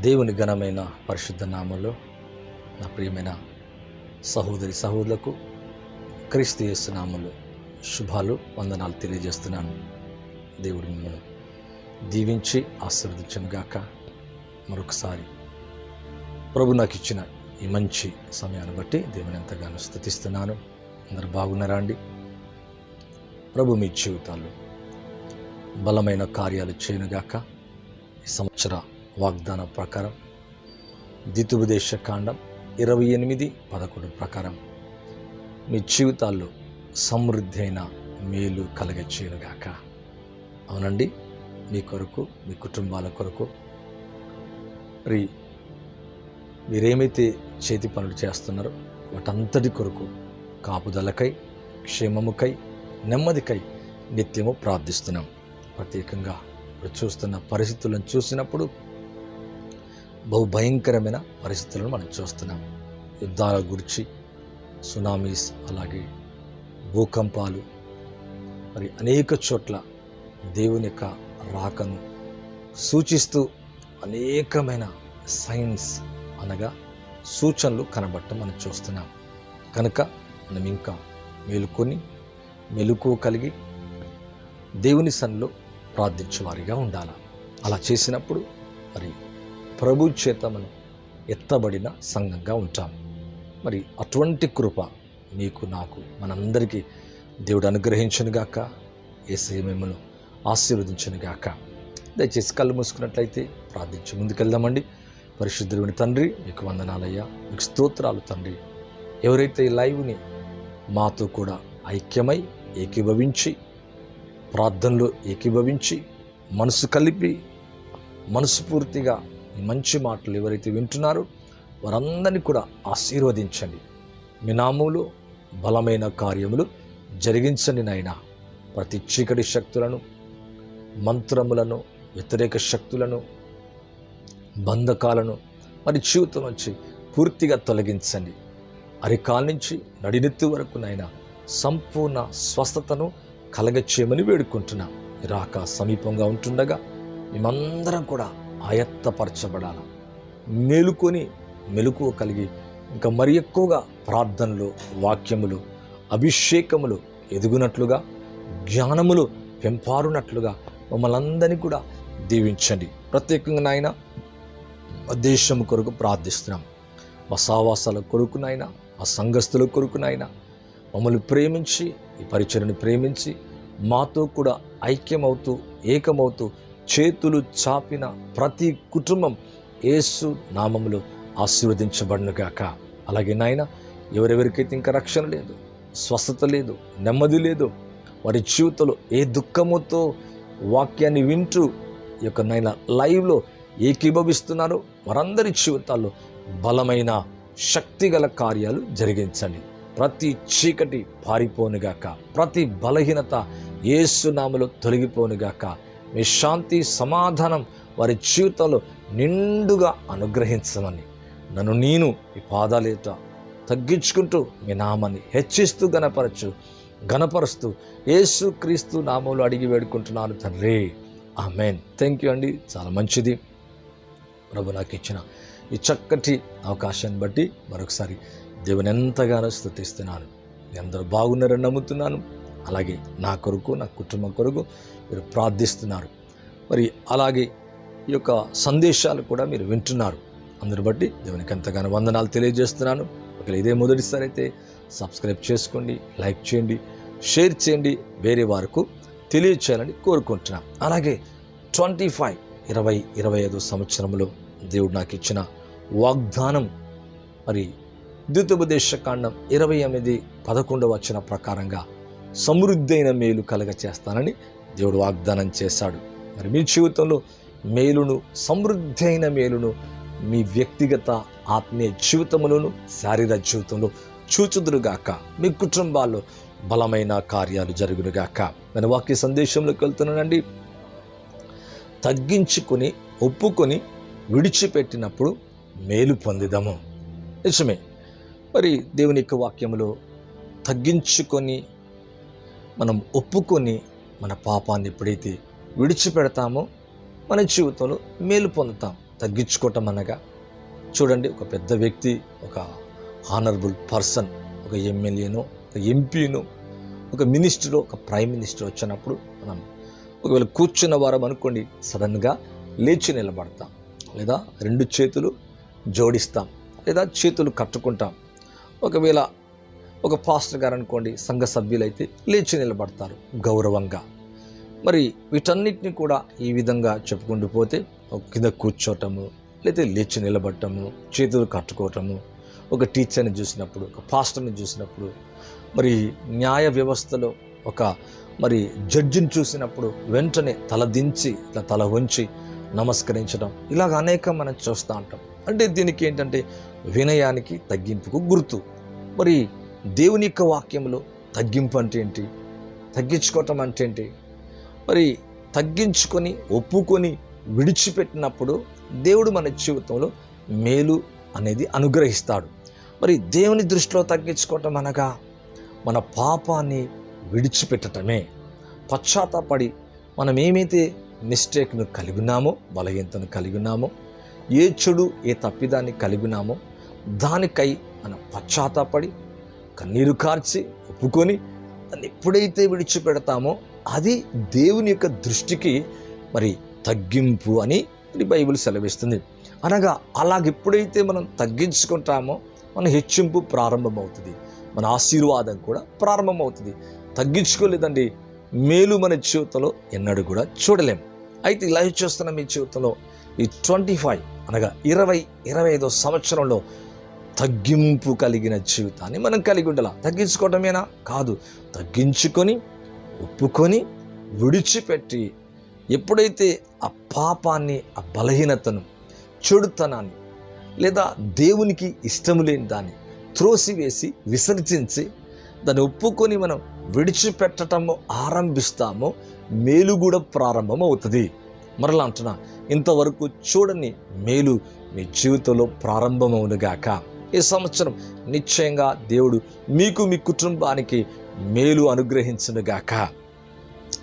దేవుని ఘనమైన పరిశుద్ధ నామంలో నా ప్రియమైన సహోదరి సహోదరులకు క్రీస్తు యేసు నామంలో శుభాలు వందనాలు తెలియజేస్తున్నాను. దేవుడు మిమ్మల్ని దీవించి ఆశీర్వదించను గాక. మరొకసారి ప్రభు నాకు ఇచ్చిన ఈ మంచి సమయాన్ని బట్టి దేవుని ఎంతగానో స్థుతిస్తున్నాను. అందరు బాగున్నారా అండి? ప్రభు మీ జీవితాలు బలమైన కార్యాలు చేయనుగాక ఈ సంవత్సర వాగ్దాన ప్రకారం దితుపదేశ కాండం ఇరవై ఎనిమిది పదకొండు ప్రకారం మీ జీవితాల్లో సమృద్ధి అయిన మేలు కలగచేయనుగాక అవునండి మీ కొరకు మీ కుటుంబాల కొరకు. మరి మీరేమైతే చేతి పనులు చేస్తున్నారో వాటంతటి కొరకు కాపుదలకై క్షేమముకై నెమ్మదికై నిత్యము ప్రార్థిస్తున్నాం. ప్రత్యేకంగా ఇప్పుడు చూస్తున్న పరిస్థితులను చూసినప్పుడు బహు భయంకరమైన పరిస్థితులను మనం చూస్తున్నాం. యుద్ధాల గురించి సునామీస్ అలాగే భూకంపాలు మరి అనేక చోట్ల దేవుని యొక్క రాకను సూచిస్తూ అనేకమైన సైన్స్ అనగా సూచనలు కనబడటం మనం చూస్తున్నాం. కనుక మనం ఇంకా మేలుకొని మెలకు కలిగి దేవుని సన్నిలో ప్రార్థించేవారిగా ఉండాలి? అలా చేసినప్పుడు మరి ప్రభు చేత మనం ఎత్తబడిన సంఘంగా ఉంటాం. మరి అటువంటి కృప నీకు నాకు మనందరికీ దేవుడు అనుగ్రహించనుగాక ఏసే మిమ్మల్ని ఆశీర్వదించనుగాక దయచేసి కళ్ళు మూసుకున్నట్లయితే ప్రార్థించి ముందుకెళ్దామండి. పరిశుద్ధుని తండ్రి మీకు వందనాలయ్యా. మీకు స్తోత్రాలు తండ్రి. ఎవరైతే ఈ లైవ్ని మాతో కూడా ఐక్యమై ఏకీభవించి ప్రార్థనలో ఏకీభవించి మనసు కలిపి మనస్ఫూర్తిగా మంచి మాటలు ఎవరైతే వింటున్నారో వారందరినీ కూడా ఆశీర్వదించండి. మీ నామములు బలమైన కార్యములు జరిగించండి నాయన. ప్రతి చీకటి శక్తులను మంత్రములను వ్యతిరేక శక్తులను బంధకాలను మరి జీవితం నుంచి పూర్తిగా తొలగించండి. అరికాల నుంచి నడినెత్తి వరకు నాయన సంపూర్ణ స్వస్థతను కలగచేయమని వేడుకుంటున్నాం. రాక సమీపంగా ఉంటుండగా మేమందరం కూడా ఆయత్తపరచబడాల మేలుకొని మెలకువ కలిగి ఇంకా మరి ఎక్కువగా ప్రార్థనలు వాక్యములు అభిషేకములు ఎదుగునట్లుగా జ్ఞానములు పెంపారునట్లుగా మమ్మల్ని అందరినీ కూడా దీవించండి. ప్రత్యేకంగా నాయన మా దేశం కొరకు ప్రార్థిస్తున్నాం. మా సావాసాల కొరకునైనా నాయన మా సంఘస్థుల కొరకునైనా నాయన మమ్మల్ని ప్రేమించి ఈ పరిచయను ప్రేమించి మాతో కూడా ఐక్యమవుతూ ఏకమవుతూ చేతులు చాపిన ప్రతి కుటుంబం ఏసు నామములు ఆశీర్వదించబడినగాక. అలాగే నాయన ఎవరెవరికైతే ఇంకా రక్షణ లేదు స్వస్థత లేదు నెమ్మది లేదు వారి జీవితంలో ఏ దుఃఖముతో వాక్యాన్ని వింటూ ఈ యొక్క నాయన లైవ్లో ఏకీభవిస్తున్నారో వారందరి జీవితాల్లో బలమైన శక్తిగల కార్యాలు జరిగించండి. ప్రతి చీకటి పారిపోనుగాక ప్రతి బలహీనత ఏసునామలో తొలగిపోనుగాక మీ శాంతి సమాధానం వారి జీవితంలో నిండుగా అనుగ్రహించమని. నన్ను నేను ఈ పాదాలేట తగ్గించుకుంటూ మీ నామాన్ని హెచ్చిస్తూ గనపరచు గనపరుస్తూ యేసు క్రీస్తు నామంలో అడిగి వేడుకుంటున్నాను తండ్రి. మెయిన్ థ్యాంక్ యూ అండి. చాలా మంచిది. ప్రభు నాకు ఇచ్చిన ఈ చక్కటి అవకాశాన్ని బట్టి మరొకసారి దేవుని ఎంతగానో స్థుతిస్తున్నాను మీ అందరూ బాగున్నారని నమ్ముతున్నాను. అలాగే నా కొరకు నా కుటుంబం కొరకు మీరు ప్రార్థిస్తున్నారు. మరి అలాగే ఈ యొక్క సందేశాలు కూడా మీరు వింటున్నారు. అందరు బట్టి దేవునికి ఎంతగానో వందనాలు తెలియజేస్తున్నాను. ఒకవేళ ఇదే మొదటిసారి అయితే సబ్స్క్రైబ్ చేసుకోండి లైక్ చేయండి షేర్ చేయండి. వేరే వారికి తెలియచేయాలని కోరుకుంటున్నాను అలాగే ట్వంటీ ఫైవ్ ఇరవై ఇరవై ఐదు సంవత్సరంలో దేవుడు నాకు ఇచ్చిన వాగ్దానం మరి ద్వితోపదేశ కాండం ఇరవై ఎనిమిది పదకొండవ వచ్చిన ప్రకారంగా సమృద్ధైన మేలు కలగ చేస్తానని దేవుడు వాగ్దానం చేశాడు. మరి మీ జీవితంలో మేలును సమృద్ధి అయిన మేలును మీ వ్యక్తిగత ఆత్మీయ జీవితములను శారీరక జీవితంలో చూచుదురుగాక. మీ కుటుంబాల్లో బలమైన కార్యాలు జరుగునుగాక. నేను వాక్య సందేశంలోకి వెళ్తున్నానండి. తగ్గించుకొని ఒప్పుకొని విడిచిపెట్టినప్పుడు మేలు పొందిదము. నిజమే. మరి దేవుని యొక్క వాక్యములో తగ్గించుకొని మనం ఒప్పుకొని మన పాపాన్ని ఎప్పుడైతే విడిచిపెడతామో మన జీవితంలో మేలు పొందుతాం. తగ్గించుకోవటం అనగా చూడండి ఒక పెద్ద వ్యక్తి ఒక ఆనరబుల్ పర్సన్ ఒక ఎమ్మెల్యేనో ఒక ఎంపీనో ఒక మినిస్టరో ఒక ప్రైమ్ మినిస్టర్ వచ్చినప్పుడు మనం ఒకవేళ కూర్చున్న వారం అనుకోండి సడన్గా లేచి నిలబడతాం. లేదా రెండు చేతులు జోడిస్తాం. లేదా చేతులు కట్టుకుంటాం. ఒకవేళ ఒక పాస్టర్ గారు అనుకోండి సంఘ సభ్యులైతే లేచి నిలబడతారు గౌరవంగా. మరి వీటన్నిటిని కూడా ఈ విధంగా చెప్పుకుంటూ పోతే ఒక కింద కూర్చోవటము లేదా లేచి నిలబడటము చేతులు కట్టుకోవటము ఒక టీచర్ని చూసినప్పుడు ఒక పాస్టర్ని చూసినప్పుడు మరి న్యాయ వ్యవస్థలో ఒక మరి జడ్జిని చూసినప్పుడు వెంటనే తల దించి ఇట్లా తల వంచి నమస్కరించడం ఇలాగ అనేక మనం చూస్తూ ఉంటాం. అంటే దీనికి ఏంటంటే వినయానికి తగ్గింపుకు గుర్తు. మరి దేవుని యొక్క వాక్యంలో తగ్గింపు అంటే ఏంటి? తగ్గించుకోవటం అంటే ఏంటి? మరి తగ్గించుకొని ఒప్పుకొని విడిచిపెట్టినప్పుడు దేవుడు మన జీవితంలో మేలు అనేది అనుగ్రహిస్తాడు. మరి దేవుని దృష్టిలో తగ్గించుకోవటం అనగా మన పాపాన్ని విడిచిపెట్టటమే. పశ్చాత్తాపడి మనం ఏమైతే మిస్టేక్ను కలిగి ఉన్నామో బలహీనతను కలిగి ఉన్నామో ఏ చెడు ఏ తప్పిదాన్ని కలిగి ఉన్నామో దానికై మనం పశ్చాత్తాపడి కన్నీరు కార్చి ఒప్పుకొని దాన్ని ఎప్పుడైతే విడిచిపెడతామో అది దేవుని యొక్క దృష్టికి మరి తగ్గింపు అని ఇది బైబిల్ సెలవిస్తుంది. అనగా అలాగ ఎప్పుడైతే మనం తగ్గించుకుంటామో మన హెచ్చింపు ప్రారంభమవుతుంది. మన ఆశీర్వాదం కూడా ప్రారంభమవుతుంది. తగ్గించుకోలేదండి మేలు మన జీవితంలో ఎన్నడూ కూడా చూడలేం. అయితే ఇలా చూస్తున్న మీ జీవితంలో ఈ ట్వంటీ ఫైవ్ అనగా ఇరవై ఇరవై ఐదో సంవత్సరంలో తగ్గింపు కలిగిన జీవితాన్ని మనం కలిగి ఉండాల? తగ్గించుకోవటమేనా? కాదు. తగ్గించుకొని ఒప్పుకొని విడిచిపెట్టి ఎప్పుడైతే ఆ పాపాన్ని ఆ బలహీనతను చెడుతనాన్ని లేదా దేవునికి ఇష్టం లేని దాన్ని త్రోసివేసి విసర్జించి దాన్ని ఒప్పుకొని మనం విడిచిపెట్టటము ఆరంభిస్తామో మేలు కూడా ప్రారంభం అవుతుంది మరలా అంటున్నా ఇంతవరకు చూడని మేలు మీ జీవితంలో ప్రారంభమవునుగాక. ఈ సంవత్సరం నిశ్చయంగా దేవుడు మీకు మీ కుటుంబానికి మేలు అనుగ్రహించునుగాక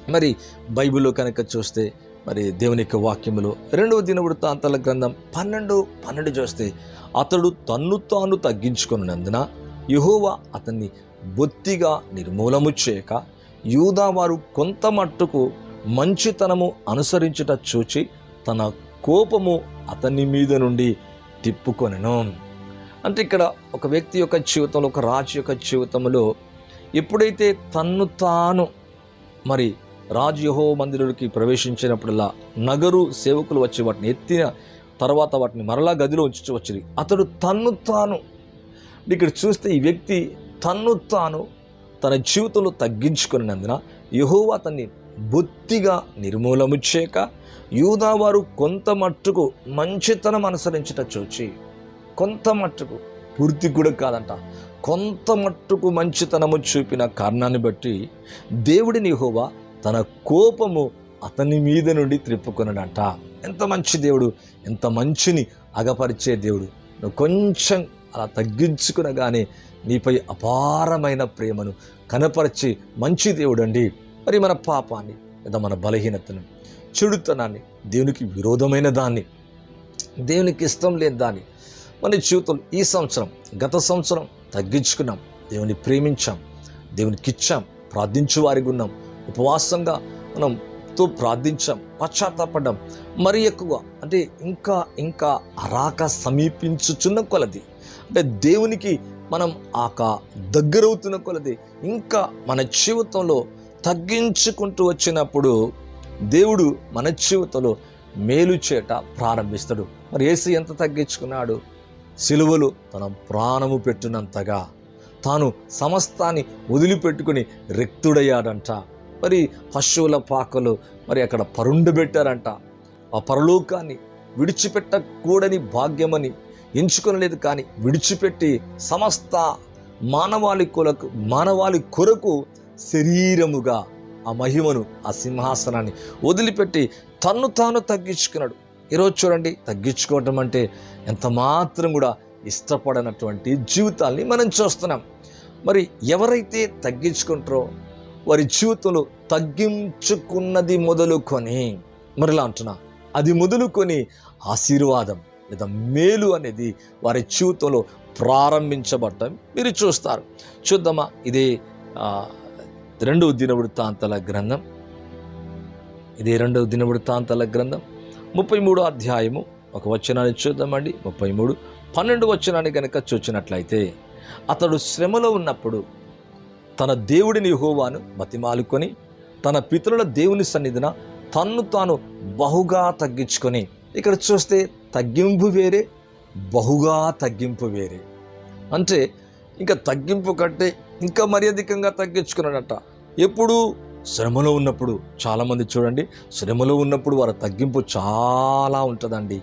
మరి బైబిల్లో కనుక చూస్తే మరి దేవుని యొక్క వాక్యములో రెండవ దినవృత్తాంతాల గ్రంథం పన్నెండు పన్నెండు చూస్తే అతడు తన్ను తాను తగ్గించుకున్నందున యహోవా అతన్ని బొత్తిగా నిర్మూలము చేయక యూదా వారు కొంత మట్టుకు మంచితనము అనుసరించుట చూచి తన కోపము అతని మీద నుండి తిప్పుకొనెను. అంటే ఇక్కడ ఒక వ్యక్తి యొక్క జీవితంలో ఒక రాజు యొక్క జీవితంలో ఎప్పుడైతే తన్ను తాను మరి రాజు యహో మందిరుడికి ప్రవేశించినప్పుడల్లా నగరు సేవకులు వచ్చి వాటిని ఎత్తిన తర్వాత వాటిని మరలా గదిలో ఉంచి అతడు తన్ను తాను. ఇక్కడ చూస్తే ఈ వ్యక్తి తన్ను తాను తన జీవితంలో తగ్గించుకున్నందున యహోవా అతన్ని బొత్తిగా నిర్మూలము చేయక యూదావారు కొంత మట్టుకు మంచితనం అనుసరించట చూచి కొంత మట్టుకు పూర్తి కూడా కాదంట. కొంత మట్టుకు మంచితనము చూపిన కారణాన్ని బట్టి దేవుడిని యెహోవా తన కోపము అతని మీద నుండి త్రిప్పుకొనడంట. ఎంత మంచి దేవుడు ఎంత మంచిని అగపరిచే దేవుడు. నువ్వు కొంచెం అలా తగ్గించుకునగానే నీపై అపారమైన ప్రేమను కనపరిచి మంచి దేవుడు అండి మరి మన పాపాన్ని లేదా మన బలహీనతను చెడుతనాన్ని దేవునికి విరోధమైన దాన్ని దేవునికి ఇష్టం లేని దాన్ని మన జీవితంలో ఈ సంవత్సరం గత సంవత్సరం తగ్గించుకున్నాం. దేవుని ప్రేమించాం. దేవునికి ఇచ్చాం. ప్రార్థించు వారికి ఉన్నాం. ఉపవాసంగా మనం తో ప్రార్థించాం. పశ్చాత్తాపడ్డాం. మరి ఎక్కువ అంటే ఇంకా ఇంకా అరాక సమీపించుచున్న కొలది. అంటే దేవునికి మనం ఆక దగ్గరవుతున్న కొలది. ఇంకా మన జీవితంలో తగ్గించుకుంటూ వచ్చినప్పుడు దేవుడు మన జీవితంలో మేలు చేట ప్రారంభిస్తాడు. మరి ఏసు ఎంత తగ్గించుకున్నాడు? సిలువలు తన ప్రాణము పెట్టినంతగా తాను సమస్తాన్ని వదిలిపెట్టుకుని రిక్తుడయ్యాడంట. మరి పశువుల పాకలు మరి అక్కడ పరుండబెట్టారంట ఆ పరలోకాన్ని విడిచిపెట్టకూడని భాగ్యమని ఎంచుకొనలేదు కానీ విడిచిపెట్టి సమస్త మానవాళి కొరకు మానవాళి కొరకు శరీరముగా ఆ మహిమను ఆ సింహాసనాన్ని వదిలిపెట్టి తన్ను తాను తగ్గించుకున్నాడు. ఈరోజు చూడండి తగ్గించుకోవటం అంటే ఎంత మాత్రం కూడా ఇష్టపడనటువంటి జీవితాల్ని మనం చూస్తున్నాం. మరి ఎవరైతే తగ్గించుకుంటారో వారి జీవితంలో తగ్గించుకున్నది మొదలుకొని మరిలా అంటున్నా అది మొదలుకొని ఆశీర్వాదం లేదా మేలు అనేది వారి జీవితంలో ప్రారంభించబడటం మీరు చూస్తారు. చూద్దామా ఇది రెండవ దినవృత్తాంతల గ్రంథం. ఇది రెండవ దినవృత్తాంతల గ్రంథం. ముప్పై మూడో అధ్యాయము ఒక వచనాన్ని చూద్దామండి. ముప్పై మూడు పన్నెండు వచనాన్ని కనుక చూచినట్లయితే అతడు శ్రమలో ఉన్నప్పుడు తన దేవుడిని హోవాను బతిమాలుకొని తన పితరుల దేవుని సన్నిధిన తన్ను తాను బహుగా తగ్గించుకొని ఇక్కడ చూస్తే తగ్గింపు వేరే బహుగా తగ్గింపు వేరే. అంటే ఇంకా తగ్గింపు కంటే ఇంకా మరి అధికంగా తగ్గించుకున్నాడట. ఎప్పుడు శ్రమలో ఉన్నప్పుడు చాలామంది చూడండి శ్రమలో ఉన్నప్పుడు వారి తగ్గింపు చాలా ఉంటుందండి.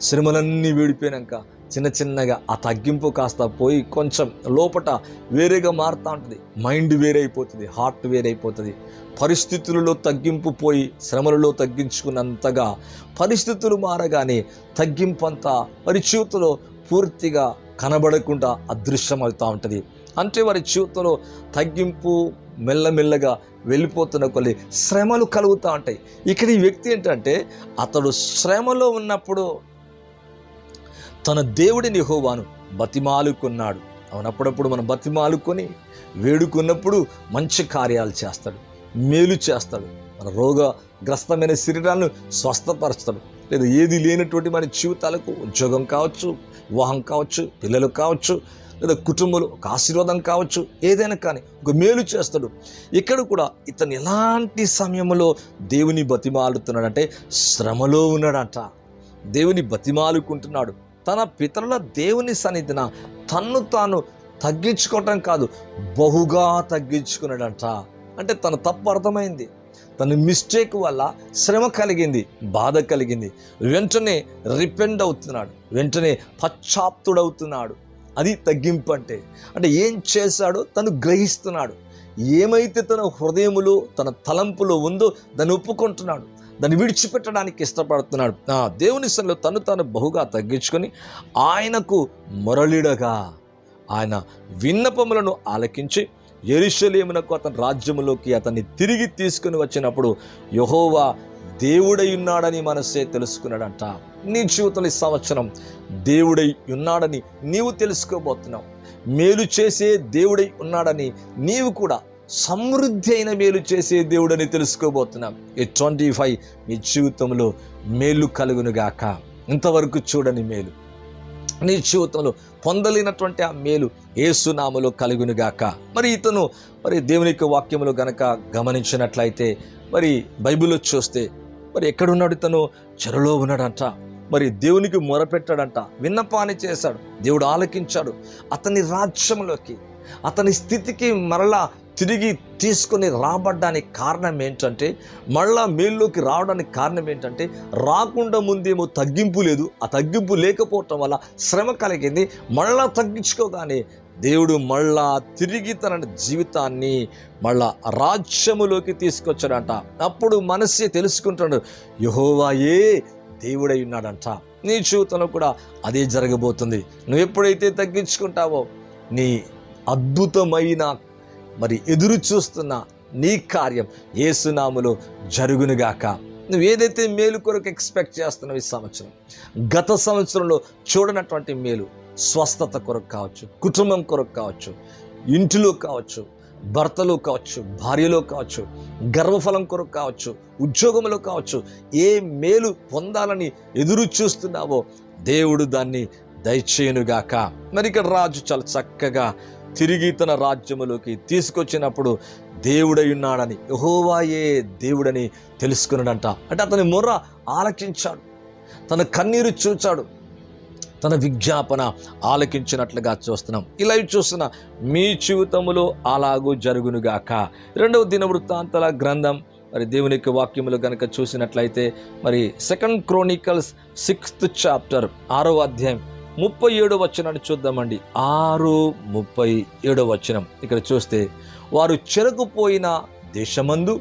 శ్రమలన్నీ వీడిపోయాక చిన్న చిన్నగా ఆ తగ్గింపు కాస్త పోయి కొంచెం లోపట వేరేగా మారుతూ ఉంటుంది. మైండ్ వేరే అయిపోతుంది హార్ట్ వేరే అయిపోతుంది పరిస్థితులలో తగ్గింపు పోయి శ్రమలలో తగ్గించుకున్నంతగా పరిస్థితులు మారగానే తగ్గింపు అంతా వారి జీవితంలో పూర్తిగా కనబడకుండా అదృశ్యమవుతూ ఉంటుంది. అంటే వారి జీవితంలో తగ్గింపు మెల్లమెల్లగా వెళ్ళిపోతున్న కొన్ని శ్రమలు కలుగుతూ ఉంటాయి. ఇక్కడ ఈ వ్యక్తి ఏంటంటే అతడు శ్రమలో ఉన్నప్పుడు తన దేవుడిని హోవాను బతిమాలుకున్నాడు. అవునప్పుడప్పుడు మనం బతిమాలుకొని వేడుకున్నప్పుడు మంచి కార్యాలు చేస్తాడు మేలు చేస్తాడు మన రోగగ్రస్తమైన శరీరాలను స్వస్థపరుస్తాడు. లేదా ఏది లేనటువంటి మన జీవితాలకు ఉద్యోగం కావచ్చు వివాహం కావచ్చు పిల్లలు కావచ్చు లేదా కుటుంబంలో ఒక ఆశీర్వాదం కావచ్చు ఏదైనా కానీ ఒక మేలు చేస్తాడు. ఇక్కడ కూడా ఇతను ఎలాంటి సమయంలో దేవుని బతిమాలుతున్నాడంటే శ్రమలో ఉన్నాడంట. దేవుని బతిమాలుకుంటున్నాడు. తన పితరుల దేవుని సన్నిధిన తన్ను తాను తగ్గించుకోవటం కాదు బహుగా తగ్గించుకున్నాడంట. అంటే తన తప్పు అర్థమైంది. తన మిస్టేక్ వల్ల శ్రమ కలిగింది బాధ కలిగింది. వెంటనే రిపెండ్ అవుతున్నాడు. వెంటనే పశ్చాప్తుడవుతున్నాడు అది తగ్గింపు అంటే. అంటే ఏం చేశాడో తను గ్రహిస్తున్నాడు. ఏమైతే తన హృదయములో తన తలంపులో ఉందో దాన్ని ఒప్పుకుంటున్నాడు. దాన్ని విడిచిపెట్టడానికి ఇష్టపడుతున్నాడు. ఆ దేవుని సన్నిలో తను తాను బహుగా తగ్గించుకొని ఆయనకు మొరలిడగా ఆయన విన్నపములను ఆలకించి ఎరుషలేమునకు అతని రాజ్యములోకి అతన్ని తిరిగి తీసుకుని వచ్చినప్పుడు యహోవా దేవుడై ఉన్నాడని మనసే తెలుసుకున్నాడంట. నీ జీవితంలో ఈ సంవత్సరం దేవుడై ఉన్నాడని నీవు తెలుసుకోబోతున్నావు. మేలు చేసే దేవుడై ఉన్నాడని నీవు కూడా సమృద్ధి అయిన మేలు చేసే దేవుడని తెలుసుకోబోతున్నాం. ఈ ట్వంటీ ఫైవ్ మీ జీవితంలో మేలు కలుగునుగాక ఇంతవరకు చూడని మేలు. నీ జీవితంలో పొందలేనటువంటి ఆ మేలు ఏసునామలో కలుగునుగాక మరి ఇతను మరి దేవుని యొక్క వాక్యములు గనక గమనించినట్లయితే మరి బైబిల్లో చూస్తే మరి ఎక్కడున్నాడు ఇతను? చెరలో ఉన్నాడంట. మరి దేవునికి మొరపెట్టాడంట. విన్నపాన్ని చేశాడు. దేవుడు ఆలకించాడు. అతని రాజ్యంలోకి అతని స్థితికి మరలా తిరిగి తీసుకొని రాబడ్డానికి కారణం ఏంటంటే మళ్ళా మేల్లోకి రావడానికి కారణం ఏంటంటే రాకుండా ముందేమో తగ్గింపు లేదు. ఆ తగ్గింపు లేకపోవటం వల్ల శ్రమ కలిగింది. మళ్ళా తగ్గించుకోగానే దేవుడు మళ్ళా తిరిగి తన జీవితాన్ని మళ్ళా రాజ్యములోకి తీసుకొచ్చాడంట. అప్పుడు మనసే తెలుసుకుంటాడు. యహోవాయే దేవుడై ఉన్నాడంట. నీ జీవితంలో కూడా అదే జరగబోతుంది. నువ్వు ఎప్పుడైతే తగ్గించుకుంటావో నీ అద్భుతమైన మరి ఎదురు చూస్తున్న నీ కార్యం ఏసునాములో జరుగునుగాక నువ్వు ఏదైతే మేలు కొరకు ఎక్స్పెక్ట్ చేస్తున్నావు ఈ సంవత్సరం గత సంవత్సరంలో చూడనటువంటి మేలు స్వస్థత కొరకు కావచ్చు కుటుంబం కొరకు కావచ్చు ఇంటిలో కావచ్చు భర్తలో కావచ్చు భార్యలో కావచ్చు గర్వఫలం కొరకు కావచ్చు ఉద్యోగంలో కావచ్చు ఏ మేలు పొందాలని ఎదురు చూస్తున్నావో దేవుడు దాన్ని దయచేయునుగాక. మరి ఇక్కడ రాజు చాలా చక్కగా తిరిగి తన రాజ్యములోకి తీసుకొచ్చినప్పుడు దేవుడై ఉన్నాడని యహోవాయే దేవుడని తెలుసుకున్నాడంట. అంటే అతని మొర్ర ఆలకించాడు. తన కన్నీరు చూచాడు. తన విజ్ఞాపన ఆలకించినట్లుగా చూస్తున్నాం. ఇలా చూస్తున్న మీ జీవితములో అలాగూ జరుగునుగాక. రెండవ దిన వృత్తాంతాల గ్రంథం మరి దేవుని యొక్క వాక్యములు కనుక చూసినట్లయితే మరి సెకండ్ క్రోనికల్స్ సిక్స్త్ చాప్టర్ ఆరో అధ్యాయం ముప్పై ఏడో వచనాన్ని చూద్దామండి. ఆరు ముప్పై ఏడో వచనం. ఇక్కడ చూస్తే వారు చెరకుపోయిన దేశమందు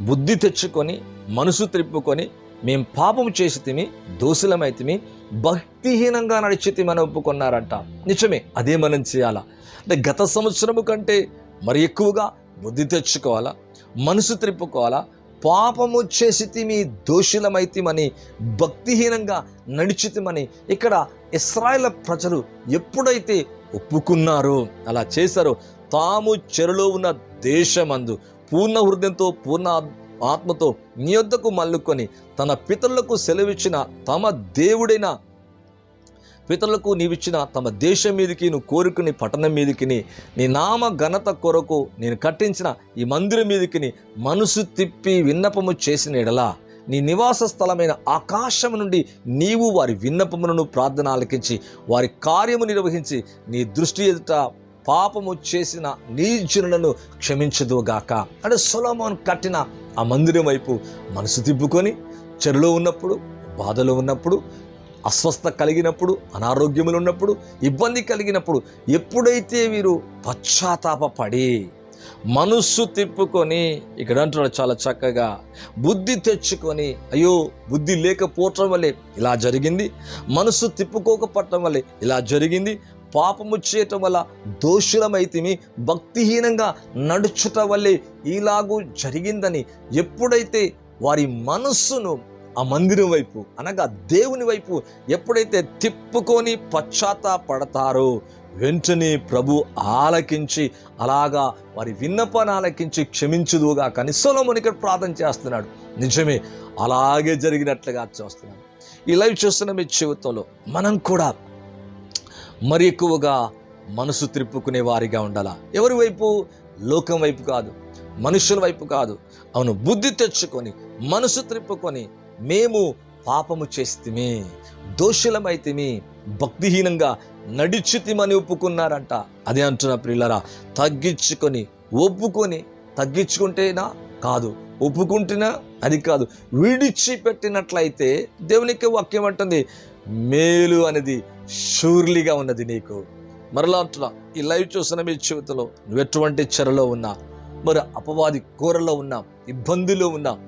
బుద్ధి తెచ్చుకొని మనసు త్రిప్పుకొని మేం పాపం చేసి తిమి దోషులమైతిమి భక్తిహీనంగా నడిచితిమని ఒప్పుకున్నారంట. నిజమే అదే మనం చేయాలా? అంటే గత సంవత్సరము కంటే మరి ఎక్కువగా బుద్ధి తెచ్చుకోవాలా? మనసు త్రిప్పుకోవాలా? పాపము చేసితిమి దోషులమైతిమని భక్తిహీనంగా నడిచితిమని ఇక్కడ ఇస్రాయల ప్రజలు ఎప్పుడైతే ఒప్పుకున్నారో అలా చేశారో తాము చెరలో ఉన్న దేశమందు పూర్ణ హృదయంతో పూర్ణ ఆత్మతో నీ యొద్దకు మల్లుకొని తన పితరులకు సెలవిచ్చిన తమ దేవుడైన పితరులకు నీవిచ్చిన తమ దేశం మీదకి నువ్వు కోరుకుని పట్టణం మీదకి నీ నామ ఘనత కొరకు నేను కట్టించిన ఈ మందిరం మీదకి మనసు తిప్పి విన్నపము చేసిన ఎడలా నీ నివాస స్థలమైన ఆకాశం నుండి నీవు వారి విన్నపములను ప్రార్థన ఆలకించి వారి కార్యము నిర్వహించి నీ దృష్టి ఎదుట పాపము చేసిన నీ జనులను క్షమించదుగాక అంటే సొలమోన్ కట్టిన ఆ మందిరం వైపు మనసు తిప్పుకొని చెరులో ఉన్నప్పుడు బాధలో ఉన్నప్పుడు అస్వస్థ కలిగినప్పుడు అనారోగ్యములు ఉన్నప్పుడు ఇబ్బంది కలిగినప్పుడు ఎప్పుడైతే వీరు పశ్చాత్తాపపడి మనస్సు తిప్పుకొని ఇక్కడ అంటున్నాడు చాలా చక్కగా బుద్ధి తెచ్చుకొని అయ్యో బుద్ధి లేకపోవటం వల్లే ఇలా జరిగింది మనస్సు తిప్పుకోకపోవటం వల్లే ఇలా జరిగింది పాపము చేయటం వల్ల దోషులమైతిమి భక్తిహీనంగా నడుచుట వల్లే ఇలాగూ జరిగిందని ఎప్పుడైతే వారి మనస్సును ఆ మందిరం వైపు అనగా దేవుని వైపు ఎప్పుడైతే తిప్పుకొని పశ్చాత్తాపడతారో వెంటనే ప్రభు ఆలకించి అలాగా వారి విన్నపాన్ని ఆలకించి క్షమించుదుగా కానీ సొలొమోను ఇక్కడ ప్రార్థన చేస్తున్నాడు. నిజమే అలాగే జరిగినట్లుగా చూస్తున్నాడు. ఈ లైవ్ చూస్తున్న మీ జీవితంలో మనం కూడా మరి ఎక్కువగా మనసు త్రిప్పుకునే వారిగా ఉండాలా? ఎవరి వైపు? లోకం వైపు కాదు. మనుషుల వైపు కాదు. అవును బుద్ధి తెచ్చుకొని మనసు త్రిప్పుకొని మేము పాపము చేస్తే దోషులమైతేమి భక్తిహీనంగా నడిచితిమని ఒప్పుకున్నారంట. అదే అంటున్న ప్రియులరా తగ్గించుకొని ఒప్పుకొని తగ్గించుకుంటేనా కాదు. ఒప్పుకుంటేనా? అది కాదు. విడిచిపెట్టినట్లయితే దేవునికి వాక్యం అంటుంది మేలు అనేది షూర్లీగా ఉన్నది నీకు. మరలా అంటున్నా ఈ లైవ్ చూసిన మీ జీవితంలో నువ్వు ఎటువంటి చెరలో ఉన్నా మరి అపవాది కూరలో ఉన్నా ఇబ్బందిలో ఉన్నా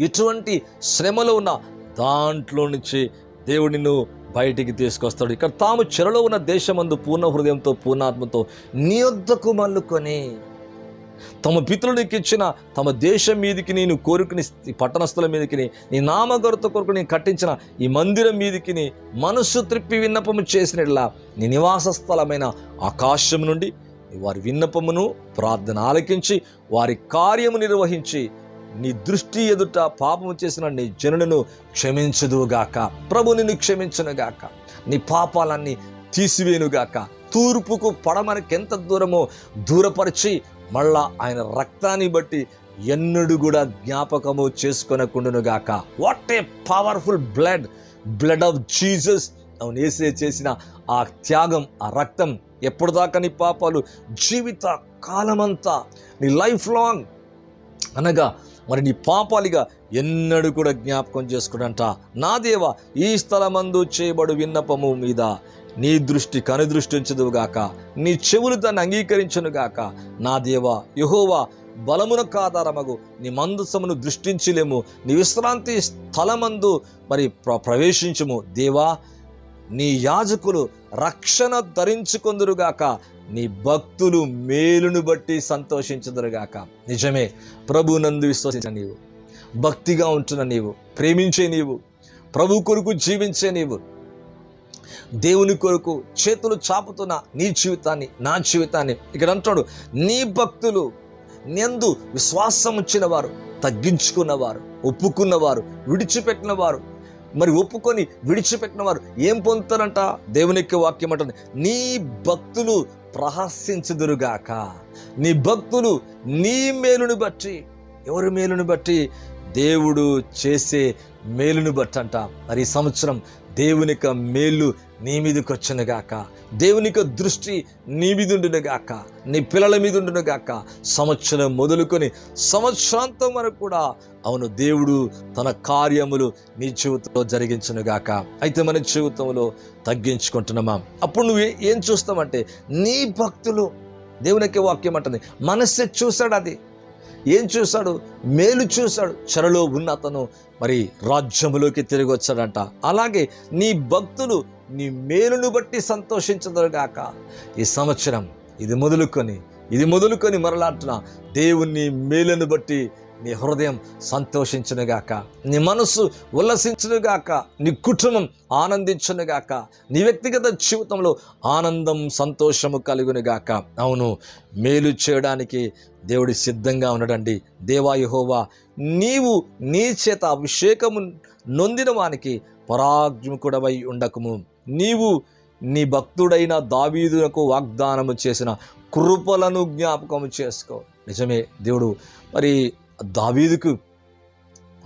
ఎటువంటి శ్రమలో ఉన్నా దాంట్లో నుంచి దేవుడు నిన్ను బయటికి తీసుకొస్తాడు. ఇక్కడ తాము చెరలో ఉన్న దేశమందు పూర్ణ హృదయంతో పూర్ణాత్మతో నీ వద్దకు మల్లుకొని తమ పితరునికి ఇచ్చిన తమ దేశం మీదికి నేను కోరుకుని పట్టణస్థుల మీదకి నీ నామగరుత కొరకు నేను కట్టించిన ఈ మందిరం మీదికి నీ మనస్సు త్రిప్పి విన్నపము చేసినట్లా నీ నివాస స్థలమైన ఆకాశం నుండి వారి విన్నపమును ప్రార్థన ఆలకించి వారి కార్యము నిర్వహించి నీ దృష్టి ఎదుట పాపము చేసిన నీ జనులను క్షమించదుగాక ప్రభు నిన్ను క్షమించనుగాక. నీ పాపాలన్నీ తీసివేనుగాక తూర్పుకు పడమనకి ఎంత దూరమో దూరపరిచి మళ్ళా ఆయన రక్తాన్ని బట్టి ఎన్నడు కూడా జ్ఞాపకము చేసుకొనకుండునుగాక what a powerful blood blood of Jesus అవును ఏసే చేసిన ఆ త్యాగం ఆ రక్తం ఎప్పటిదాకా నీ పాపాలు? జీవిత కాలమంతా నీ లైఫ్ లాంగ్ అనగా మరి నీ పాపాలిగా ఎన్నడూ కూడా జ్ఞాపకం చేసుకుడంట నా దేవ ఈ స్థలమందు చేయబడు విన్నపము మీద నీ దృష్టి కనుదృష్టించదువుగాక నీ చెవులు దాన్ని అంగీకరించనుగాక. నా దేవ యహోవా బలమునకు ఆధారమగు నీ మందసమును దృష్టించలేము. నీ విశ్రాంతి స్థలమందు మరి ప్ర ప్రవేశించుము. దేవా నీ యాజకులు రక్షణ ధరించుకుందరుగాక. నీ భక్తులు మేలును బట్టి సంతోషించుదరుగాక. నిజమే ప్రభు నందు విశ్వసించిన నీవు. భక్తిగా ఉంటున్న నీవు. ప్రేమించే నీవు. ప్రభు కొరకు జీవించే నీవు. దేవుని కొరకు చేతులు చాపుతున్న నీ జీవితాన్ని నా జీవితాన్ని. ఇక్కడ అంటాడు నీ భక్తులు నెందు విశ్వాసం వచ్చిన వారు తగ్గించుకున్నవారు ఒప్పుకున్నవారు విడిచిపెట్టినవారు. మరి ఒప్పుకొని విడిచిపెట్టిన వారు ఏం పొందుతారంట? దేవునికి వాక్యం అంటుంది నీ భక్తులు ప్రహసించుదురుగాక. నీ భక్తులు నీ మేలుని బట్టి ఎవరి మేలుని బట్టి? దేవుడు చేసే మేలుని బట్టి అంట. మరి ఈ సంవత్సరం దేవునిక మేలు నీ మీదకి వచ్చునుగాక దేవునిక దృష్టి నీ మీద ఉండునుగాక నీ పిల్లల మీద ఉండునుగాక సంవత్సరం మొదలుకొని సంవత్సరాంతం వరకు కూడా అవును దేవుడు తన కార్యములు నీ జీవితంలో జరిగించునుగాక అయితే మన జీవితంలో తగ్గించుకుంటున్నామా? అప్పుడు నువ్వు ఏం చూస్తామంటే నీ భక్తులు దేవునికి వాక్యం అంటుంది మనస్సే చూశాడు అది. ఏం చూశాడు? మేలు చూశాడు. చెరలో ఉన్న అతను మరి రాజ్యములోకి తిరిగి వచ్చాడంట. అలాగే నీ భక్తులు నీ మేలును బట్టి సంతోషించదురుగాక. ఈ సంవత్సరం ఇది మొదలుకొని ఇది మొదలుకొని మరలాంటున్న దేవుని మేలును బట్టి నీ హృదయం సంతోషించునుగాక. నీ మనసు ఉల్లసించునుగాక. నీ కుటుంబం ఆనందించునుగాక. నీ వ్యక్తిగత జీవితంలో ఆనందం సంతోషము కలుగునుగాక. అవును మేలు చేయడానికి దేవుడు సిద్ధంగా ఉన్నాడండి. దేవాయుహోవా నీవు నీ చేత అభిషేకము నొందిన వానికి పరాజ్ముకుడవై ఉండకము. నీవు నీ భక్తుడైన దావీదునకు వాగ్దానము చేసిన కృపలను జ్ఞాపకము చేసుకో. నిజమే దేవుడు. మరి దావీదుకు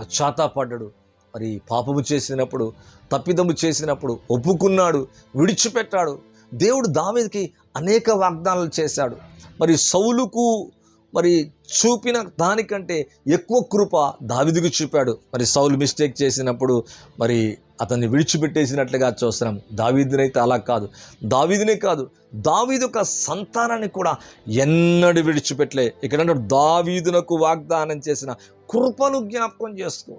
పశ్చాత్తాపడ్డాడు. మరి పాపము చేసినప్పుడు తప్పిదము చేసినప్పుడు ఒప్పుకున్నాడు విడిచిపెట్టాడు. దేవుడు దావీదికి అనేక వాగ్దానాలు చేశాడు. మరి సౌలుకు మరి చూపిన దానికంటే ఎక్కువ కృప దావిదికి చూపాడు. మరి సౌలు మిస్టేక్ చేసినప్పుడు మరి అతన్ని విడిచిపెట్టేసినట్లుగా చూస్తున్నాం. దావీదునైతే అలా కాదు. దావీదునే కాదు. దావీదు యొక్క సంతానాన్ని కూడా ఎన్నడు విడిచిపెట్టలే. ఇక్కడ దావీదునకు వాగ్దానం చేసిన కృపను జ్ఞాపకం చేసుకో.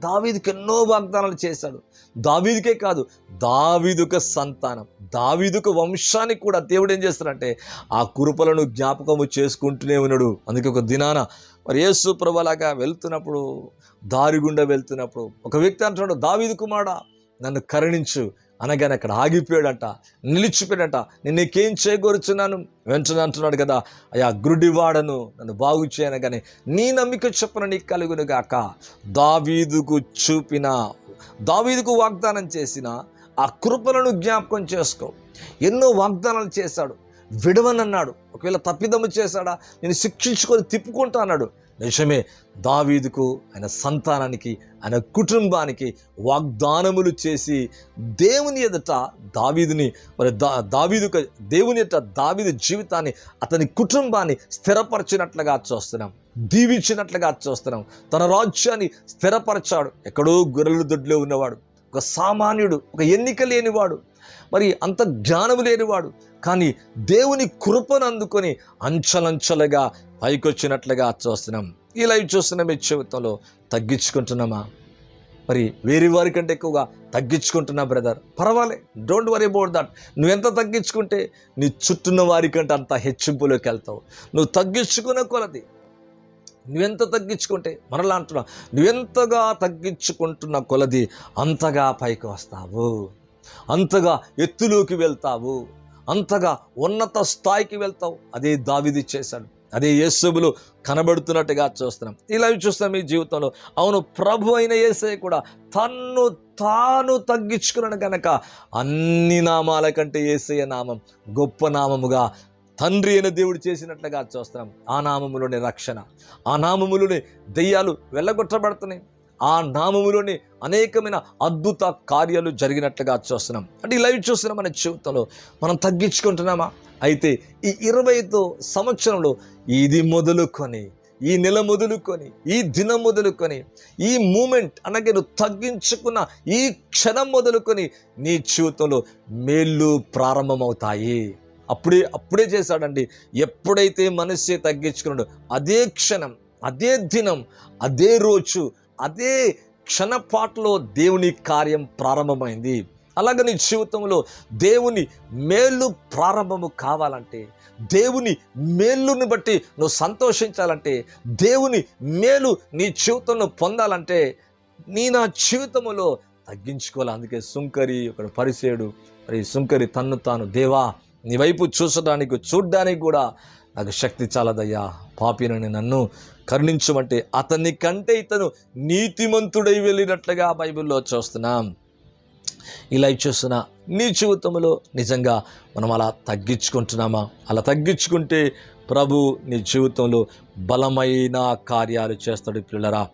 దావీదుకి ఎన్నో వాగ్దానాలు చేశాడు. దావీదుకే కాదు దావీదుక సంతానం. దావీదుక వంశానికి కూడా దేవుడు ఏం చేస్తాడంటే ఆ కురుపలను జ్ఞాపకము చేసుకుంటూనే ఉన్నాడు. అందుకే ఒక దినాన మరి యేసు ప్రభలాగా వెళ్తున్నప్పుడు దారి గుండా వెళ్తున్నప్పుడు ఒక వ్యక్తి అంటున్నాడు దావీదు కుమారుడా నన్ను కరుణించు. అనగానే అక్కడ ఆగిపోయాడంట నిలిచిపోయాడంట. నేను నీకేం చేయగోరుచున్నాను? వెంటనే అంటున్నాడు కదా అయ్యా గురుడివాడను నన్ను బాగు చేయనగానే నీ నమ్మిక చొప్పున నీకు కలుగును గాక. దావీదుకు చూపిన దావీదుకు వాగ్దానం చేసిన ఆ కృపలను జ్ఞాపకం చేసుకో. ఎన్నో వాగ్దానాలు చేశాడు. విడవనన్నాడు. ఒకవేళ తప్పిదము చేశాడా? నేను శిక్షించుకొని తిప్పుకుంటా అన్నాడు. నిజమే దావీదుకు ఆయన సంతానానికి ఆయన కుటుంబానికి వాగ్దానములు చేసి దేవుని ఎదుట దావీదుని మరి దా దావీదుకు దేవుని ఎదుట దావీదు జీవితాన్ని అతని కుటుంబాన్ని స్థిరపరిచినట్లుగా చూస్తున్నాం దీవించినట్లుగా చూస్తున్నాం. తన రాజ్యాన్ని స్థిరపరచాడు ఎక్కడో గొర్రెలు దొడ్లో ఉన్నవాడు ఒక సామాన్యుడు ఒక ఎన్నిక లేనివాడు మరి అంత జ్ఞానము లేనివాడు కానీ దేవుని కృపను అందుకొని అంచలంచలుగా పైకొచ్చినట్లుగా చూస్తున్నాం. ఈ లైవ్ చూస్తున్న మీ జీవితంలో తగ్గించుకుంటున్నామా? మరి వేరే వారి కంటే ఎక్కువగా తగ్గించుకుంటున్నా బ్రదర్? పర్వాలే డోంట్ వరీ అబౌట్ దట్. నువ్వెంత తగ్గించుకుంటే నీ చుట్టూన్న వారి కంటే అంత హెచ్చింపులోకి వెళ్తావు. నువ్వు తగ్గించుకున్న కొలది. నువ్వెంత తగ్గించుకుంటే మరలా అంటున్నా నువ్వెంతగా తగ్గించుకుంటున్న కొలది అంతగా పైకి వస్తావు. అంతగా ఎత్తులోకి వెళ్తావు. అంతగా ఉన్నత స్థాయికి వెళ్తావు. అదే దావిది చేశాడు. అదే యేసుబులు కనబడుతున్నట్టుగా చూస్తున్నాం. ఇలా చూస్తాం ఈ జీవితంలో అవును ప్రభు అయిన యేసే కూడా తన్ను తాను తగ్గించుకున్నాను కనుక అన్ని నామాల కంటే ఏసయ్య నామం గొప్ప నామముగా తండ్రి అయిన దేవుడు చేసినట్లుగా చూస్తున్నాం. ఆ నామములోని రక్షణ ఆ నామములోని దెయ్యాలు వెళ్ళగొట్టబడుతున్నాయి. ఆ నామములోనే అనేకమైన అద్భుత కార్యాలు జరిగినట్లుగా చూస్తున్నాం. అంటే ఈ లైవ్ చూస్తున్నాం మన జీవితంలో. మనం తగ్గించుకుంటున్నామా? అయితే ఈ ఇరవైతో సంవత్సరంలో ఇది మొదలుకొని ఈ నెల మొదలుకొని ఈ దినం మొదలుకొని ఈ మూమెంట్ అనగా నువ్వు తగ్గించుకున్న ఈ క్షణం మొదలుకొని నీ జీవితంలో మేళ్ళు ప్రారంభమవుతాయి. అప్పుడే అప్పుడే చేశాడండి. ఎప్పుడైతే మనసే తగ్గించుకున్నాడో అదే క్షణం అదే దినం అదే రోజు అదే క్షణపాటులో దేవుని కార్యం ప్రారంభమైంది. అలాగే నీ జీవితంలో దేవుని మేలు ప్రారంభము కావాలంటే దేవుని మేలుని బట్టి నువ్వు సంతోషించాలంటే దేవుని మేలు నీ జీవితంలో పొందాలంటే నీ నా జీవితంలో తగ్గించుకోవాలి. అందుకే సుంకరి ఒక పరిసేడు మరి సుంకరి తన్ను తాను దేవా నీ వైపు చూసడానికి చూడ్డానికి కూడా నాకు శక్తి చాలదయ్యా. పాపినని నన్ను కరుణించమంటే అతని కంటే ఇతను నీతిమంతుడై వెళ్ళినట్లుగా బైబిల్లో చూస్తున్నాం. ఇలా చూస్తున్న నీ జీవితంలో నిజంగా మనం అలా తగ్గించుకుంటున్నామా? అలా తగ్గించుకుంటే ప్రభు నీ జీవితంలో బలమైన కార్యాలు చేస్తాడు పిల్లరా.